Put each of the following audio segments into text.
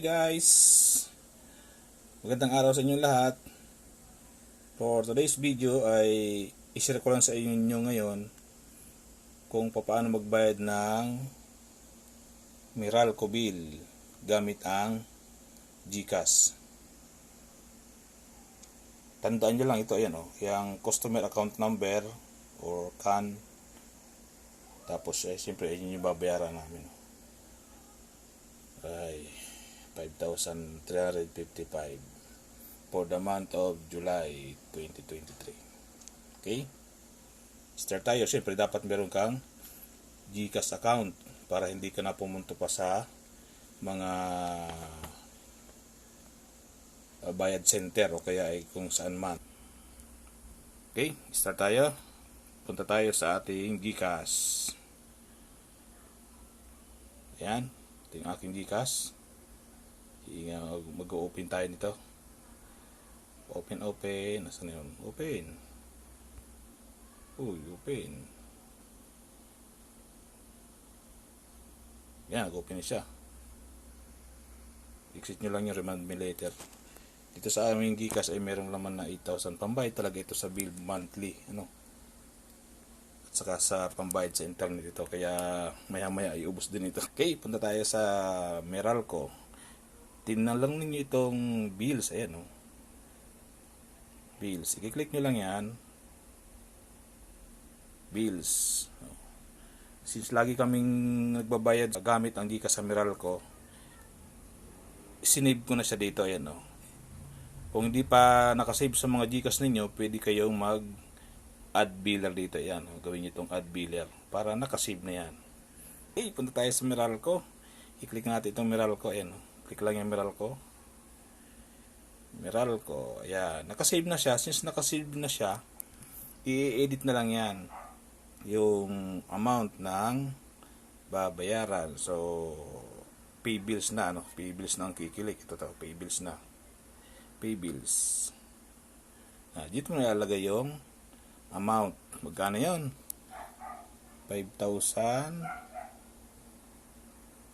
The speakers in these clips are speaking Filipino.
guys! Magandang araw sa inyong lahat. For today's video ay ishare ko lang sa inyo ngayon kung paano magbayad ng Meralco bill gamit ang GCash. Tandaan nyo lang ito, ayan o, yung customer account number or CAN. Tapos, eh, siyempre, yun yung babayaran namin. Ay, 5,355 for the month of July 2023. Okay? Start tayo. Siyempre, dapat meron kang GCash account para hindi ka na pumunto pa sa mga uh, bayad center o kaya ay kung saan man. Okay, start tayo. Punta tayo sa ating GCash. Ayan, ito yung aking GCash. Mag-open tayo nito. Open, open. Nasaan yun? Open. Uy, open. Yan, nag-open na siya. Exit nyo lang yung remind me later. Dito sa aming Gcash ay merong laman na 8,000. Pambayad talaga ito sa bill monthly. Ano? At saka sa pambayad sa internet ito. Kaya maya maya iubos din ito. Okay, punta tayo sa Meralco. Tingnan lang ninyo itong bills. Ayan. Oh. Bills. I-click nyo lang yan. Bills. Since lagi kaming nagbabayad gamit ang Gcash sa Meralco, sinave ko na siya dito. Ayan. Oh. Kung hindi pa nakasave sa mga Gcash ninyo, pwede kayong mag add biller dito. Ayan, gawin nyo itong add biller para nakasave na yan. Okay, punta tayo sa Meralco. I-click natin itong Meralco. Ayan, click lang yung Meralco. Meralco. Ayan, nakasave na siya. Since nakasave na siya, i-edit na lang yan yung amount ng babayaran. So, pay bills na, ano? Pay bills na ang kikilik. Ito to, pay bills na. Pay bills. Ah, dito mo nalalagay yung amount. Magkano yun? 5,000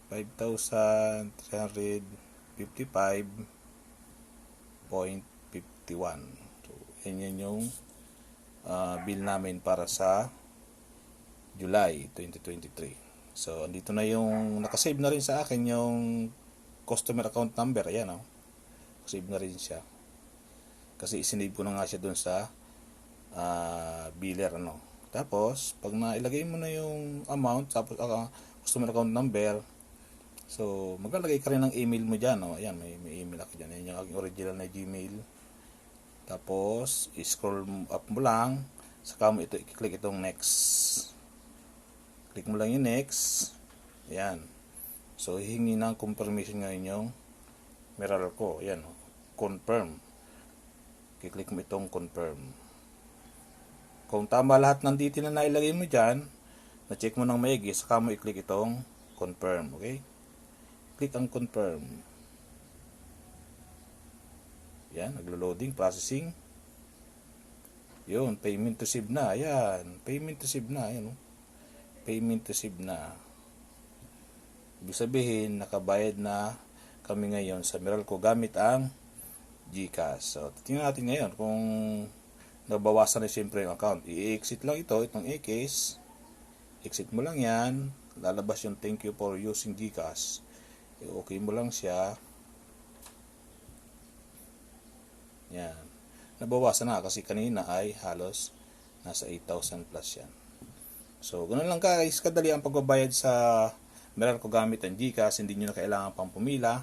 5,355.51 So, yan yan yung uh, bill namin para sa July 2023 So, andito na yung nakasave na rin sa akin yung customer account number. Ayan, oh. Save na rin siya. Kasi isinave ko na nga siya dun sa uh, biller, ano. Tapos, pag nailagay mo na yung amount, tapos uh, customer account number, So, maglalagay ka rin ng email mo dyan. Oh. Ayan, may, may email ako dyan. Ayan yung aking original na Gmail. Tapos, scroll up mo lang. Saka mo ito, i-click itong next. Click mo lang yung next. Ayan. So, hihingi ng confirmation ngayon yung Meralco. Ayan, oh. confirm. I-click mo itong confirm. Kung tama lahat ng detail na nailagay mo dyan, na-check mo ng maigi, saka mo i-click itong confirm. Okay? Click ang confirm. Yan, naglo-loading, processing. Yun, payment to save na. Ayan, payment to save na. Ayan, oh. Payment to save na. Ibig sabihin, nakabayad na kami ngayon sa Meralco gamit ang GCash. So, tingnan natin ngayon kung nabawasan na siyempre yung account. I-exit lang ito, itong e-case. Exit mo lang yan. Lalabas yung thank you for using GCash okay mo lang siya. Yan. Nabawasan na kasi kanina ay halos nasa 8,000 plus yan. So ganun lang guys. Kadali ang pagbabayad sa meron ko gamit ang Gcash hindi nyo na kailangan pang pumila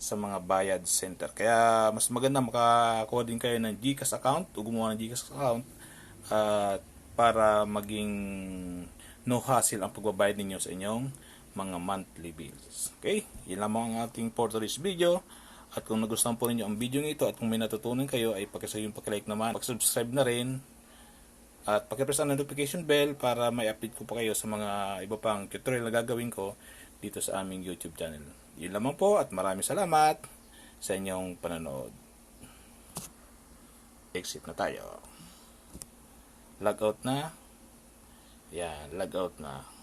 sa mga bayad center. Kaya mas maganda makakuha din kayo ng Gcash account o gumawa ng Gcash account uh, para maging no hassle ang pagbabayad ninyo sa inyong mga monthly bills. Okay? Yan lamang ang ating for today's video. At kung nagustuhan po ninyo ang video nito at kung may natutunan kayo ay pakisa yung pakilike naman. Pag-subscribe na rin. At pakipress ang notification bell para may update ko pa kayo sa mga iba pang tutorial na gagawin ko dito sa aming YouTube channel. Yun lamang po at maraming salamat sa inyong panonood. Exit na tayo. Log out na. Yan, log out na.